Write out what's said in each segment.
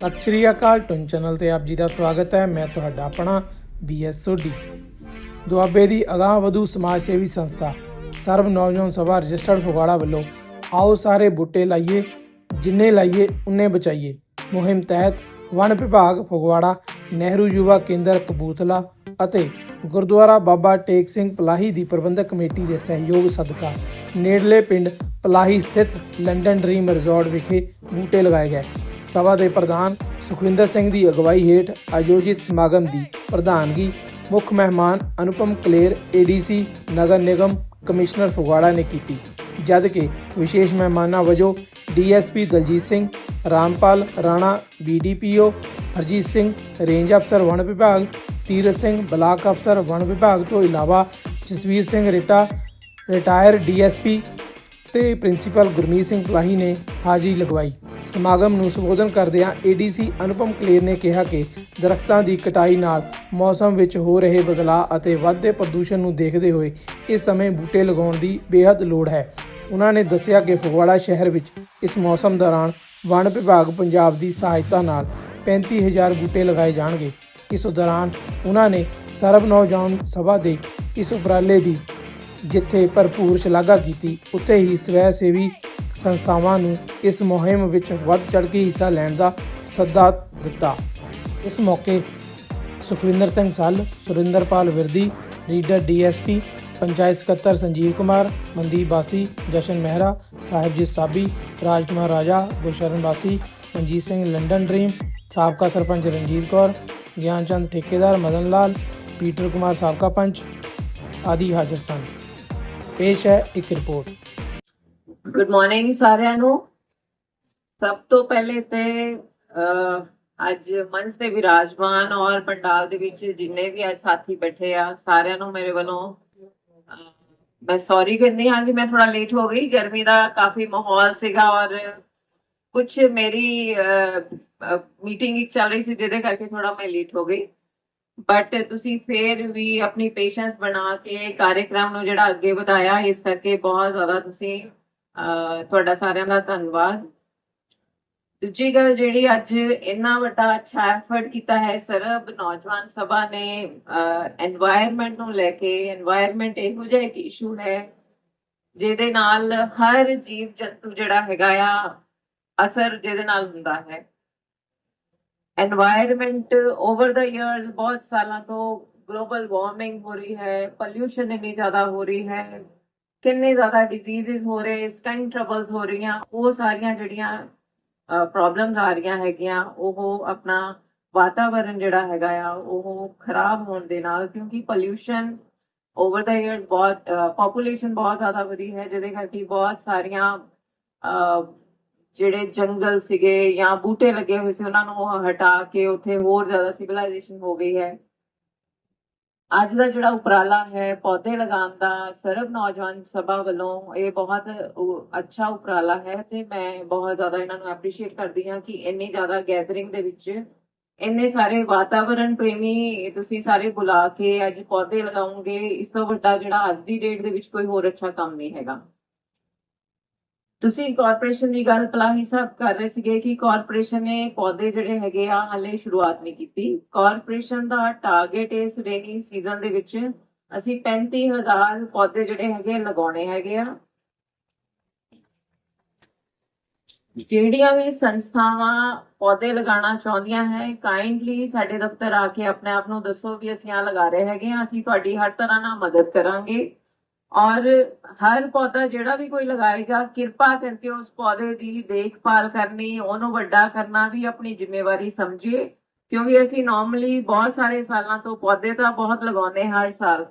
ਸਤਿ ਸ਼੍ਰੀ ਅਕਾਲ ਟੁਨ ਚੈਨਲ ਤੇ ਆਪ ਜੀ ਦਾ ਸਵਾਗਤ ਹੈ। ਮੈਂ ਤੁਹਾਡਾ ਆਪਣਾ ਬੀਐਸ ਸੋਢੀ ਦੁਆਬੇ ਦੀ ਅਗਾਂਹ ਵਧੂ ਸਮਾਜ ਸੇਵੀ ਸੰਸਥਾ ਸਰਬ ਨੌਜਵਾਨ ਸਭਾ ਰਜਿਸਟਰਡ ਫਗਵਾੜਾ ਵੱਲੋਂ ਆਓ ਸਾਰੇ ਬੂਟੇ ਲਾਈਏ, ਜਿੰਨੇ ਲਾਈਏ ਉਨੇ ਬਚਾਈਏ। ਮੁਹਿੰਮ ਤਹਿਤ ਵਣ ਵਿਭਾਗ ਫਗਵਾੜਾ, ਨਹਿਰੂ ਯੁਵਾ ਕੇਂਦਰ ਕਪੂਰਥਲਾ ਅਤੇ ਗੁਰਦੁਆਰਾ ਬਾਬਾ ਟੇਕ ਸਿੰਘ ਪਲਾਹੀ ਦੀ ਪ੍ਰਬੰਧਕ ਕਮੇਟੀ ਦੇ ਸਹਿਯੋਗ ਸਦਕਾ ਨੇੜਲੇ ਪਿੰਡ ਪਲਾਹੀ ਸਥਿਤ ਲੰਡਨ ਡ੍ਰੀਮ ਰਿਜ਼ੋਰਟ ਵਿਖੇ ਬੂਟੇ ਲਗਾਏ ਗਏ। ਸਭਾ ਦੇ ਪ੍ਰਧਾਨ ਸੁਖਵਿੰਦਰ ਸਿੰਘ ਦੀ ਅਗਵਾਈ ਹੇਠ ਆਯੋਜਿਤ ਸਮਾਗਮ ਦੀ ਪ੍ਰਧਾਨਗੀ ਮੁੱਖ ਮਹਿਮਾਨ ਅਨੁਪਮ ਕਲੇਰ ਏਡੀਸੀ ਨਗਰ ਨਿਗਮ ਕਮਿਸ਼ਨਰ ਫਗਵਾੜਾ ਨੇ ਕੀਤੀ। ਜਦ ਕਿ ਵਿਸ਼ੇਸ਼ ਮਹਿਮਾਨਾਂ ਵਜੋਂ DSP Daljit Singh, Rampal Rana BDPO Harjit Singh, range ਅਫਸਰ ਵਣ ਵਿਭਾਗ, ਤੀਰਥ ਸਿੰਘ, ਬਲਾਕ ਅਫਸਰ ਵਣ ਵਿਭਾਗ ਤੋਂ ਇਲਾਵਾ ਜਸਵੀਰ ਸਿੰਘ ਰਿਟਾ, ਰਿਟਾਇਰ ਡੀਐਸਪੀ ਤੇ ਪ੍ਰਿੰਸੀਪਲ ਗੁਰਮੀਤ ਸਿੰਘ ਪਲਾਹੀ ਨੇ ਹਾਜ਼ਰੀ ਲਗਵਾਈ। ਸਮਾਗਮ ਨੂੰ ਸੰਬੋਧਨ ਕਰਦਿਆਂ ਏਡੀਸੀ ਅਨੁਪਮ ਕਲੇਰ ਨੇ ਕਿਹਾ ਕਿ ਦਰਖਤਾਂ ਦੀ ਕਟਾਈ ਨਾਲ ਮੌਸਮ ਵਿੱਚ ਹੋ ਰਹੇ ਬਦਲਾਅ ਅਤੇ ਵੱਧਦੇ ਪ੍ਰਦੂਸ਼ਣ ਨੂੰ ਦੇਖਦੇ ਹੋਏ ਇਸ ਸਮੇਂ ਬੂਟੇ ਲਗਾਉਣ ਦੀ ਬੇहद ਲੋੜ ਹੈ। ਉਹਨਾਂ ਨੇ ਦੱਸਿਆ ਕਿ ਫਗਵਾੜਾ ਸ਼ਹਿਰ ਵਿੱਚ ਇਸ ਮੌਸਮ ਦੌਰਾਨ ਵਣ ਵਿਭਾਗ ਪੰਜਾਬ ਦੀ ਸਹਾਇਤਾ ਨਾਲ 35000 ਬੂਟੇ ਲਗਾਏ ਜਾਣਗੇ। ਇਸ ਦੌਰਾਨ ਉਹਨਾਂ ਨੇ ਸਰਬ ਨੌਜਵਾਨ ਸਭਾ ਦੇ ਇਸ ਉਪਰਾਲੇ ਦੀ ਜਿੱਥੇ ਭਰਪੂਰ ਸ਼ਲਾਘਾ ਕੀਤੀ, ਉੱਥੇ ਹੀ ਸਵੈ ਸੇਵੀ ਸੰਸਥਾਵਾਂ ਨੂੰ ਇਸ ਮੁਹਿੰਮ ਵਿੱਚ ਵੱਧ ਚੜ੍ਹ ਕੇ ਹਿੱਸਾ ਲੈਣ ਦਾ ਸੱਦਾ ਦਿੱਤਾ। ਇਸ ਮੌਕੇ ਸੁਖਵਿੰਦਰ ਸਿੰਘ ਸੱਲ, ਸੁਰਿੰਦਰਪਾਲ ਵਿਰਦੀ ਰੀਡਰ ਡੀਐਸਪੀ, ਪੰਚਾਇਤ ਸਕੱਤਰ ਸੰਜੀਵ ਕੁਮਾਰ, ਮਨਦੀਪ ਬਾਸੀ, ਜਸ਼ਨ ਮਹਿਰਾ, ਸਾਹਿਬਜੀਤ ਸਾਬੀ ਰਾਜ ਕੁਮਾਰ ਰਾਜਾ, ਗੁਰਸ਼ਰਨ ਬਾਸੀ, ਮਨਜੀਤ ਸਿੰਘ ਲੰਡਨ ਡ੍ਰੀਮ, ਸਾਬਕਾ ਸਰਪੰਚ ਰਣਜੀਤ ਕੌਰ ਗਿਆਨ ਚੰਦ ਠੇਕੇਦਾਰ ਮਦਨ ਲਾਲ, ਪੀਟਰ ਕੁਮਾਰ ਸਾਬਕਾ ਪੰਚ ਆਦਿ ਹਾਜ਼ਰ ਸਨ। ਪੇਸ਼ ਹੈ ਇੱਕ ਰਿਪੋਰਟ। ਗੁੱਡ ਮਾਰਨਿੰਗ ਸਾਰਿਆਂ ਨੂੰ। ਸਭ ਤੋਂ ਪਹਿਲੇ ਤੇ ਅੱਜ ਮੰਚ ਤੇ ਵਿਰਾਜਮਾਨ ਔਰ ਪੰਡਾਲ ਦੇ ਵਿੱਚ ਜਿੰਨੇ ਵੀ ਅੱਜ ਸਾਥੀ ਬੈਠੇ ਆ, ਸਾਰਿਆਂ ਨੂੰ ਮੇਰੇ ਵੱਲੋਂ ਮੈਂ ਸੌਰੀ ਕਹਿੰਦੀ ਹਾਂ ਕਿ ਮੈਂ ਥੋੜਾ ਲੇਟ ਹੋ ਗਈ। ਗਰਮੀ ਦਾ ਕਾਫੀ ਮਾਹੌਲ ਸੀਗਾ ਔਰ ਕੁਝ ਮੇਰੀ ਮੀਟਿੰਗ ਇੱਕ ਚੱਲ ਰਹੀ ਸੀ ਜਿਹਦੇ ਕਰਕੇ ਥੋੜਾ ਮੈਂ ਲੇਟ ਹੋ ਗਈ। ਬਟ ਤੁਸੀਂ ਫੇਰ ਵੀ ਆਪਣੀ ਪੇਸ਼ੈਂਸ ਬਣਾ ਕੇ ਕਾਰਜਕ੍ਰਮ ਨੂੰ ਜਿਹੜਾ ਅੱਗੇ ਵਧਾਇਆ, ਇਸ ਕਰਕੇ ਬਹੁਤ ਜ਼ਿਆਦਾ ਤੁਸੀਂ ਤੁਹਾਡਾ ਸਾਰਿਆਂ ਦਾ ਧੰਨਵਾਦ। ਦੂਜੀ ਗੱਲ ਜਿਹੜੀ ਅੱਜ ਇੰਨਾ ਵੱਡਾ ਅੱਛਾ ਐਫਰਟ ਕੀਤਾ ਹੈ, ਸਰਬ ਨੌਜਵਾਨ ਸਭਾ ਨੇ এনवायरमेंट ਨੂੰ ਲੈ ਕੇ এনवायरमेंट ਇਹੋ ਜਿਹਾ ਇੱਕ ਇਸ਼ੂ ਹੈ, ਜਿਹਦੇ ਨਾਲ ਹਰ ਜੀਵ ਜੰਤੂ ਜਿਹੜਾ ਹੈਗਾ ਆ, ਅਸਰ ਜਿਹਦੇ ਨਾਲ ਹੁੰਦਾ ਹੈ। এনवायरमेंट ਓਵਰ ਦਾ ਇਅਰਸ ਬਹੁਤ ਸਾਲਾਂ ਤੋਂ ਗਲੋਬਲ ਵਾਰਮਿੰਗ ਹੋ ਰਹੀ ਹੈ ਪੋਲੂਸ਼ਨ ਇੰਨੀ ਜ਼ਿਆਦਾ ਹੋ ਰਹੀ ਹੈ ਕਿੰਨੇ ਜ਼ਿਆਦਾ ਡਿਜ਼ੀਜ਼ਸ ਹੋ ਰਹੇ ਸਕਿਨ ਟਰਬਲਸ ਹੋ ਰਹੀਆਂ, ਉਹ ਸਾਰੀਆਂ ਜਿਹੜੀਆਂ ਪ੍ਰੋਬਲਮਸ ਆ ਰਹੀਆਂ ਹੈਗੀਆਂ, ਉਹ ਆਪਣਾ ਵਾਤਾਵਰਣ ਜਿਹੜਾ ਹੈਗਾ ਆ, ਉਹ ਖਰਾਬ ਹੋਣ ਦੇ ਨਾਲ ਕਿਉਂਕਿ ਪੋਲਿਊਸ਼ਨ ਓਵਰ ਦਾ ਇਅਰਸ ਬਹੁਤ ਪੋਪੂਲੇਸ਼ਨ ਬਹੁਤ ਜ਼ਿਆਦਾ ਵਧੀ ਹੈ, ਜਿਹਦੇ ਕਰਕੇ ਬਹੁਤ ਸਾਰੀਆਂ ਜਿਹੜੇ ਜੰਗਲ ਸੀਗੇ ਜਾਂ ਬੂਟੇ ਲੱਗੇ ਹੋਏ ਸੀ, ਉਹਨਾਂ ਨੂੰ ਹਟਾ ਕੇ ਉੱਥੇ ਹੋਰ ਜ਼ਿਆਦਾ ਸਿਵਲਾਈਜੇਸ਼ਨ ਹੋ ਗਈ ਹੈ। ਅੱਜ ਦਾ ਜਿਹੜਾ ਉਪਰਾਲਾ ਹੈ, ਪੌਦੇ ਲਗਾਉਣ ਦਾ ਸਰਬ ਨੌਜਵਾਨ ਸਭਾ ਵੱਲੋਂ ਇਹ ਬਹੁਤ ਅੱਛਾ ਉਪਰਾਲਾ ਹੈ ਤੇ ਮੈਂ ਬਹੁਤ ਜ਼ਿਆਦਾ ਇਹਨਾਂ ਨੂੰ ਐਪਰੀਸ਼ੀਏਟ ਕਰਦੀ ਹਾਂ ਕਿ ਇੰਨੀ ਜ਼ਿਆਦਾ ਗੈਦਰਿੰਗ ਦੇ ਵਿੱਚ ਇੰਨੇ ਸਾਰੇ ਵਾਤਾਵਰਣ ਪ੍ਰੇਮੀ ਤੁਸੀਂ ਸਾਰੇ ਬੁਲਾ ਕੇ ਅੱਜ ਪੌਦੇ ਲਗਾਉਂਗੇ, ਇਸ ਤੋਂ ਵੱਡਾ ਜਿਹੜਾ ਅੱਜ ਦੀ ਡੇਟ ਦੇ ਵਿੱਚ ਕੋਈ ਹੋਰ ਅੱਛਾ ਕੰਮ ਨਹੀਂ ਹੈਗਾ। ਤੁਸੀਂ ਕਾਰਪੋਰੇਸ਼ਨ ਦੀ ਗੱਲ ਪਲਾਹੀ ਸਾਹਿਬ ਕਰ ਰਹੇ ਸੀਗੇ ਕਿ ਕਾਰਪੋਰੇਸ਼ਨ ਨੇ ਪੌਦੇ ਜਿਹੜੇ ਹੈਗੇ ਆ, ਹਲੇ ਸ਼ੁਰੂਆਤ ਨਹੀਂ ਕੀਤੀ। ਕਾਰਪੋਰੇਸ਼ਨ ਦਾ ਟਾਰਗੇਟ ਇਸ ਰੇਨੀ ਸੀਜ਼ਨ ਦੇ ਵਿੱਚ ਅਸੀਂ 35000 ਪੌਦੇ ਜਿਹੜੇ ਹੈਗੇ ਲਗਾਉਣੇ ਹੈਗੇ ਆ। ਜਿਹੜੀਆਂ ਵੀ ਸੰਸਥਾਵਾਂ ਪੌਦੇ ਲਗਾਉਣਾ ਚਾਹੁੰਦੀਆਂ ਹੈ ਕਾਈਂਡਲੀ ਸਾਡੇ ਦਫ਼ਤਰ ਆ ਕੇ ਆਪਣੇ ਆਪ ਨੂੰ ਦੱਸੋ ਵੀ ਅਸੀਂ ਆ ਲਗਾ ਰਹੇ ਹੈਗੇ ਆ। ਅਸੀਂ ਤੁਹਾਡੀ ਹਰ ਤਰ੍ਹਾਂ ਨਾਲ ਮਦਦ ਕਰਾਂਗੇ। ਔਰ ਹਰ ਪੌਦਾ ਜਿਹੜਾ ਵੀ ਕੋਈ ਲਗਾਏਗਾ, ਕਿਰਪਾ ਕਰਕੇ ਉਸ ਪੌਦੇ ਦੀ ਦੇਖਭਾਲ ਕਰਨੀ, ਉਹਨੂੰ ਵੱਡਾ ਕਰਨਾ ਵੀ ਆਪਣੀ ਜ਼ਿੰਮੇਵਾਰੀ ਸਮਝੀਏ ਕਿਉਂਕਿ ਅਸੀਂ ਨਾਰਮਲੀ ਬਹੁਤ ਸਾਰੇ ਸਾਲਾਂ ਤੋਂ ਪੌਦੇ ਤਾਂ ਬਹੁਤ ਲਗਾਉਂਦੇ ਹਾਂ ਹਰ ਸਾਲ,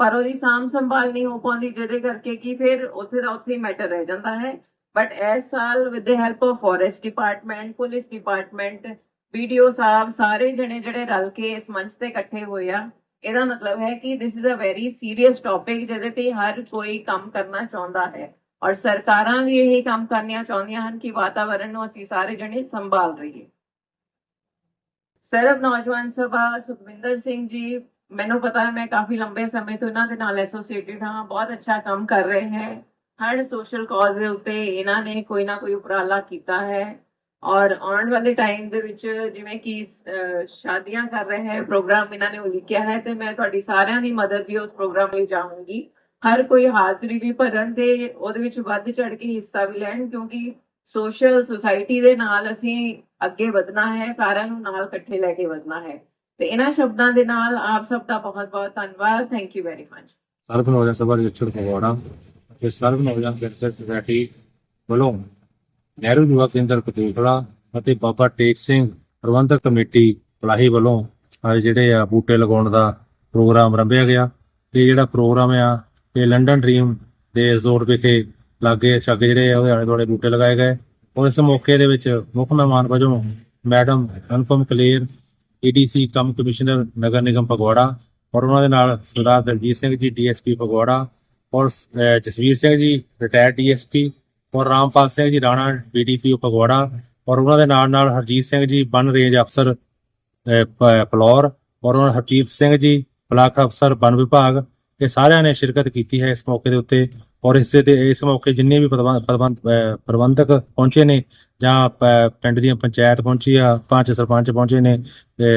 ਪਰ ਉਹਦੀ ਸਾਂਭ ਸੰਭਾਲ ਨਹੀਂ ਹੋ ਪਾਉਂਦੀ, ਜਿਹਦੇ ਕਰਕੇ ਕਿ ਫਿਰ ਉੱਥੇ ਦਾ ਉੱਥੇ ਹੀ ਮੈਟਰ ਰਹਿ ਜਾਂਦਾ ਹੈ। ਬਟ ਇਸ ਸਾਲ with the help of forest department police department BDO ਸਾਹਿਬ ਸਾਰੇ ਜਣੇ ਜਿਹੜੇ ਰਲ ਕੇ ਇਸ ਮੰਚ ਤੇ ਇਕੱਠੇ ਹੋਏ ਆ ਇਹਦਾ ਮਤਲਬ ਹੈ ਕਿ this is a very serious topic ਜਿਹਦੇ ਤੇ ਹਰ ਕੋਈ ਕੰਮ ਕਰਨਾ ਚਾਹੁੰਦਾ ਹੈ। ਔਰ ਸਰਕਾਰਾਂ ਵੀ ਇਹੀ ਕੰਮ ਕਰਨੀਆਂ ਚਾਹੁੰਦੀਆਂ ਹਨ ਕਿ ਵਾਤਾਵਰਣ ਨੂੰ ਅਸੀਂ ਸਾਰੇ ਜਣੇ ਸੰਭਾਲ ਰਹੀਏ। ਸਰਬ ਨੌਜਵਾਨ ਸਭਾ ਸੁਖਵਿੰਦਰ ਸਿੰਘ ਜੀ, ਮੈਨੂੰ ਪਤਾ ਹੈ ਮੈਂ ਕਾਫੀ ਲੰਬੇ ਸਮੇਂ ਤੋਂ ਇਹਨਾਂ ਦੇ ਨਾਲ ਐਸੋਸੀਏਟਿਡ ਹਾਂ, ਬਹੁਤ ਅੱਛਾ ਕੰਮ ਕਰ ਰਹੇ ਹੈ। ਹਰ ਸੋਸ਼ਲ ਕਾਜ਼ ਦੇ ਉੱਤੇ ਇਹਨਾਂ ਨੇ ਕੋਈ ਨਾ ਕੋਈ ਉਪਰਾਲਾ ਕੀਤਾ ਹੈ। ਔਰ ਆਉਣ ਵਾਲੇ ਟਾਈਮ ਦੇ ਵਿੱਚ ਜਿਵੇਂ ਕਿ ਅਹ, ਸ਼ਾਦੀਆਂ ਕਰ ਰਹੇ ਹੈ ਪ੍ਰੋਗਰਾਮ ਇਹਨਾਂ ਨੇ ਉਲੀਕਿਆ ਹੈ ਤੇ ਮੈਂ ਤੁਹਾਡੀ ਸਾਰਿਆਂ ਦੀ ਮਦਦ ਵੀ ਉਸ ਪ੍ਰੋਗਰਾਮ ਲਈ ਚਾਹੂੰਗੀ ਹਰ ਕੋਈ ਹਾਜ਼ਰੀ ਵੀ ਭਰਨ ਤੇ ਉਹਦੇ ਵਿੱਚ ਵੱਧ ਚੜ ਕੇ ਹਿੱਸਾ ਵੀ ਲੈਣ ਕਿਉਂਕਿ ਸੋਸ਼ਲ ਸੁਸਾਇਟੀ ਦੇ ਨਾਲ ਅਸੀਂ ਅੱਗੇ ਵਧਣਾ ਹੈ ਸਾਰਿਆਂ ਨੂੰ ਨਾਲ ਇਕੱਠੇ ਲੈ ਕੇ ਵਧਣਾ ਹੈ। ਤੇ ਇਹਨਾਂ ਸ਼ਬਦਾਂ ਦੇ ਨਾਲ ਆਪ ਸਭ ਦਾ ਬਹੁਤ ਬਹੁਤ ਧੰਨਵਾਦ। ਥੈਂਕ ਯੂ ਵੈਰੀ ਮਚ ਸਰਬ ਨੌਜਵਾਨ ਸਭਾ ਦੇ ਅਚਰ ਫਗਵਾੜਾ ਤੇ ਸਰਬ ਨੌਜਵਾਨ ਵੈਲਫੇਅਰ ਸੁਸਾਇਟੀ ਵੱਲੋਂ ਨਹਿਰੂ ਯੁਵਾ ਕੇਂਦਰ ਕਪੂਰਥਲਾ ਅਤੇ ਬਾਬਾ ਟੇਕ ਸਿੰਘ ਪ੍ਰਬੰਧਕ ਕਮੇਟੀ ਪਲਾਹੀ ਵੱਲੋਂ ਅੱਜ ਜਿਹੜੇ ਆ ਬੂਟੇ ਲਗਾਉਣ ਦਾ ਪ੍ਰੋਗਰਾਮ ਰੰਭਿਆ ਗਿਆ। ਤੇ ਜਿਹੜਾ ਪ੍ਰੋਗਰਾਮ ਆ, ਇਹ ਲੰਡਨ ਡ੍ਰੀਮ ਦੇ ਜ਼ੋਰ ਵਿਖੇ ਲਾਗੇ ਛਾਗੇ ਜਿਹੜੇ ਆ, ਉਹਦੇ ਆਲੇ ਦੁਆਲੇ ਬੂਟੇ ਲਗਾਏ ਗਏ। ਔਰ ਇਸ ਮੌਕੇ ਦੇ ਵਿੱਚ ਮੁੱਖ ਮਹਿਮਾਨ ਵਜੋਂ madam Anupam Kaler ADC cum commissioner ਨਗਰ ਨਿਗਮ ਫਗਵਾੜਾ ਔਰ ਉਹਨਾਂ ਦੇ ਨਾਲ ਸਰਦਾਰ ਦਲਜੀਤ ਸਿੰਘ ਜੀ ਡੀਐਸਪੀ ਫਗਵਾੜਾ ਔਰ ਜਸਵੀਰ ਸਿੰਘ ਜੀ ਰਿਟਾਇਰਡ ਡੀਐਸਪੀ ਔਰ ਰਾਮਪਾਲ ਸਿੰਘ ਜੀ ਰਾਣਾ ਬੀਡੀਪੀ ਫਗਵਾੜਾ ਔਰ ਉਹਨਾਂ ਦੇ ਨਾਲ ਨਾਲ ਹਰਜੀਤ ਸਿੰਘ ਜੀ ਬਨ ਰੇਂਜ ਅਫਸਰ ਅਹ, ਔਰ ਉਹਨਾਂ ਹਰਜੀਤ ਸਿੰਘ ਜੀ ਬਲਾਕ ਅਫਸਰ ਬਨ ਵਿਭਾਗ ਇਹ ਸਾਰਿਆਂ ਨੇ ਸ਼ਿਰਕਤ ਕੀਤੀ ਹੈ ਇਸ ਮੌਕੇ ਦੇ ਉੱਤੇ ਔਰ ਇਸ ਦੇ ਤੇ ਇਸ ਮੌਕੇ ਜਿੰਨੇ ਵੀ ਪ੍ਰਬੰਧ- ਪ੍ਰਬੰਧਕ ਪਹੁੰਚੇ ਨੇ ਜਾਂ ਪਿੰਡ ਦੀਆਂ ਪੰਚਾਇਤ ਪਹੁੰਚੀ ਆ ਪੰਜ ਸਰਪੰਚ ਪਹੁੰਚੇ ਨੇ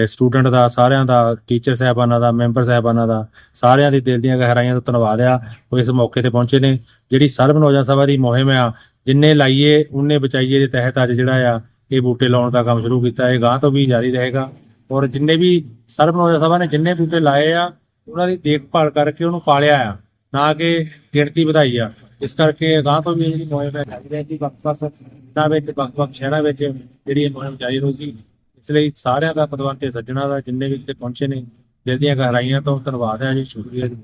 ਸਟੂਡੈਂਟ ਦਾ ਸਾਰਿਆਂ ਦਾ ਟੀਚਰ ਸਾਹਿਬਾਨਾਂ ਦਾ ਮੈਂਬਰ ਸਾਹਿਬਾਨਾਂ ਦਾ ਸਾਰਿਆਂ ਦੀ ਦਿਲ ਦੀਆਂ ਗਹਿਰਾਈਆਂ ਤੋਂ ਧੰਨਵਾਦ ਆ ਉਹ ਇਸ ਮੌਕੇ ਤੇ ਪਹੁੰਚੇ ਨੇ। ਜਿਹੜੀ ਸਰਬ ਨੌਜਵਾਨ ਸਭਾ ਦੀ ਮੁਹਿੰਮ ਆ ਜਿੰਨੇ ਲਾਈਏ, ਉਹਨੇ ਬਚਾਈਏ ਦੇ ਤਹਿਤ ਅੱਜ ਜਿਹੜਾ ਆ, ਇਹ ਬੂਟੇ ਲਾਉਣ ਦਾ ਕੰਮ ਸ਼ੁਰੂ ਕੀਤਾ। ਇਹ ਗਾਂ ਤੋਂ ਵੀ ਜਾਰੀ ਰਹੇਗਾ। ਔਰ ਜਿੰਨੇ ਵੀ ਸਰਬ ਨੌਜਵਾਨ ਸਭਾ ਨੇ ਜਿੰਨੇ ਬੂਟੇ ਲਾਏ ਆ, ਉਹਨਾਂ ਦੀ ਦੇਖਭਾਲ ਕਰਕੇ ਉਹਨੂੰ ਪਾਲਿਆ ਆ, ਨਾ ਕਿ ਗਿਣਤੀ ਵਧਾਈ ਆ। ਇਸ ਕਰਕੇ ਗਾਂ ਤੋਂ ਵੀ ਇਹ ਜਿਹੜੀ ਮੁਹਿੰਮ ਹੈ, ਜਾਰੀ ਰਹੇਗੀ ਵੱਖ-ਵੱਖ ਪਿੰਡਾਂ ਵਿੱਚ, ਵੱਖ-ਵੱਖ ਸ਼ਹਿਰਾਂ ਵਿੱਚ ਜਿਹੜੀ ਇਹ ਮੁਹਿੰਮ ਜਾਰੀ ਰਹੂਗੀ। ਇਸ ਲਈ ਸਾਰਿਆਂ ਦਾ ਪਦਵੰਤੇ ਸੱਜਣਾ ਦਾ ਜਿੰਨੇ ਵੀ ਇੱਥੇ ਪਹੁੰਚੇ ਨੇ, ਦਿਲ ਦੀਆਂ ਗਹਿਰਾਈਆਂ ਤੋਂ ਧੰਨਵਾਦ ਹੈ ਜੀ। ਸ਼ੁਕਰੀਆ ਜੀ।